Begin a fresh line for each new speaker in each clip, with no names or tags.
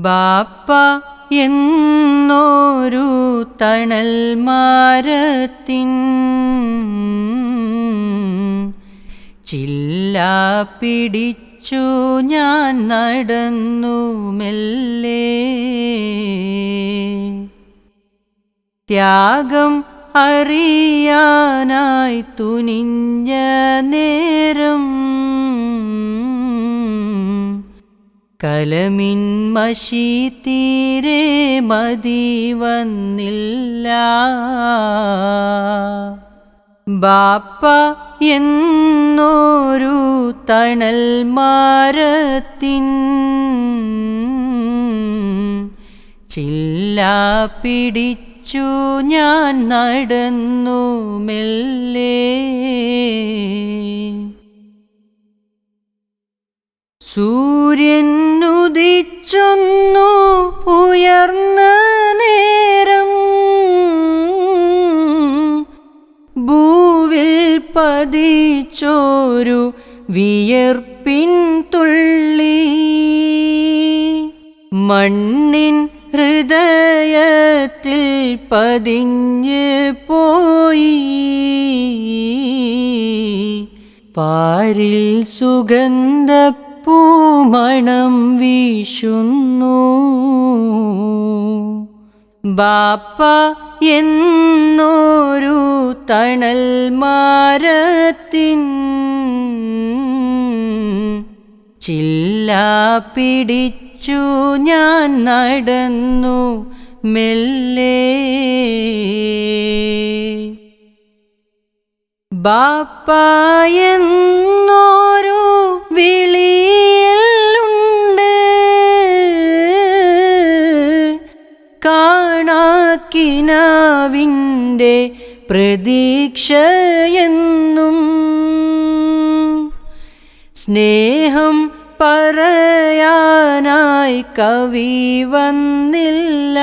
ബാപ്പ എന്നോരു തണൽ മാരത്തിൻ ചില്ല പിടിച്ചു ഞാൻ നടന്നു മെല്ലെ ത്യാഗം അറിയാനായി തുനിഞ്ഞ നേരം കലമിൻ മഷി തീരെ മതി വന്നില്ല ബാപ്പ എന്നോരു തണൽ മാരത്തിൻ ചില്ല പിടിച്ചു ഞാൻ നടന്നു മെല്ലേ. സൂര്യൻ ഉദിച്ചൊന്നു ഉയർന്ന നേരം ഭൂവിൽ പതിച്ചോരു വിയർപ്പിൻ തുള്ളി. മണ്ണിൻ ഹൃദയത്തിൽ പതിഞ്ഞ് പോയി. പാരിൽ സുഗന്ധപ്പൂമണം വീശുന്നു. ബാപ്പ എന്നൊരു തണൽ മാരത്തിൻ ചില്ല പിടിച്ചു ഞാൻ നടന്നു മെല്ലെ. ബാപ്പ എന്നോരു വിളിയിലുണ്ട് കാണാക്കിനാവിന്റെ പ്രതീക്ഷയെന്നും. സ്നേഹം പറയാനായി കവി വന്നില്ല.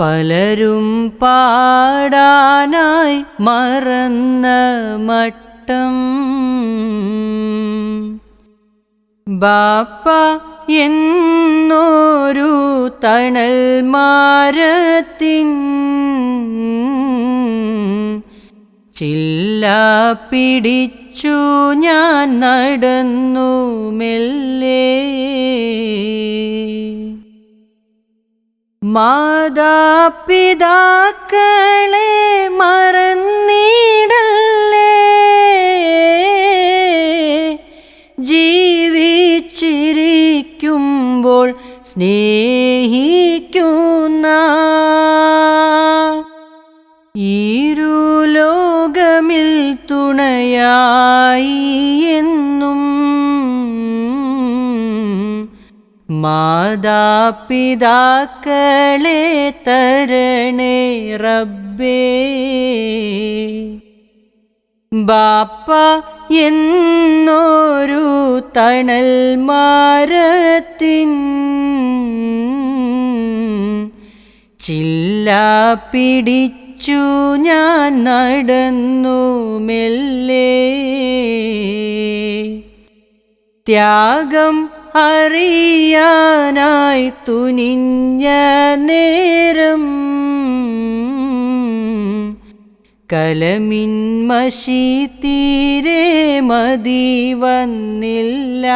പലരും പാടാനായി മറന്ന മട്ടം. ബാപ്പ എന്നോരു തണൽ മാരത്തിൻ ചില്ല പിടിച്ചു ഞാൻ നടന്നു മെല്ലേ. മാതാപിതാക്കളെ മറന്നിടല്ലേ തുണയായി എന്നും മാതാപിതാക്കളെ തരണേ റബ്ബേ. ബാപ്പ എന്നൊരു തണൽ മാരത്തിൻ ചില്ല പിടിച്ചു ഞാൻ നടന്നു മെല്ലെ. ത്യാഗം അറിയാനായി തുനിഞ്ഞ നേരം കലമിൻ മഷി തീരെ മതി വന്നില്ല.